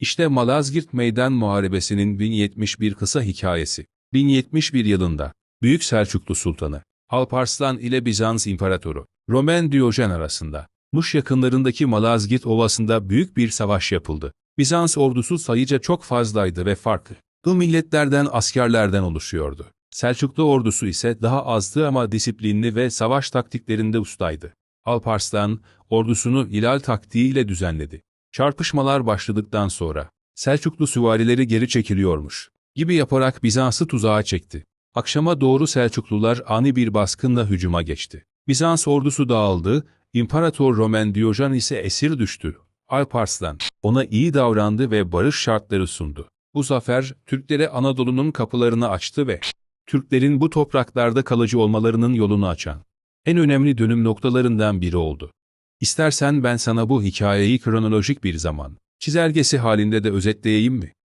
İşte Malazgirt Meydan Muharebesi'nin 1071 kısa hikayesi. 1071 yılında Büyük Selçuklu Sultanı Alparslan ile Bizans İmparatoru Roman Diyojen arasında Muş yakınlarındaki Malazgirt Ovası'nda büyük bir savaş yapıldı. Bizans ordusu sayıca çok fazlaydı ve farklı. Bu milletlerden askerlerden oluşuyordu. Selçuklu ordusu ise daha azdı ama disiplinli ve savaş taktiklerinde ustaydı. Alparslan, ordusunu hilal taktiğiyle düzenledi. Çarpışmalar başladıktan sonra, Selçuklu süvarileri geri çekiliyormuş gibi yaparak Bizans'ı tuzağa çekti. Akşama doğru Selçuklular ani bir baskınla hücuma geçti. Bizans ordusu dağıldı, İmparator Roman Diyojen ise esir düştü. Alparslan, ona iyi davrandı ve barış şartları sundu. Bu zafer, Türklere Anadolu'nun kapılarını açtı ve Türklerin bu topraklarda kalıcı olmalarının yolunu açan en önemli dönüm noktalarından biri oldu. İstersen ben sana bu hikayeyi kronolojik bir zaman, çizelgesi halinde de özetleyeyim mi?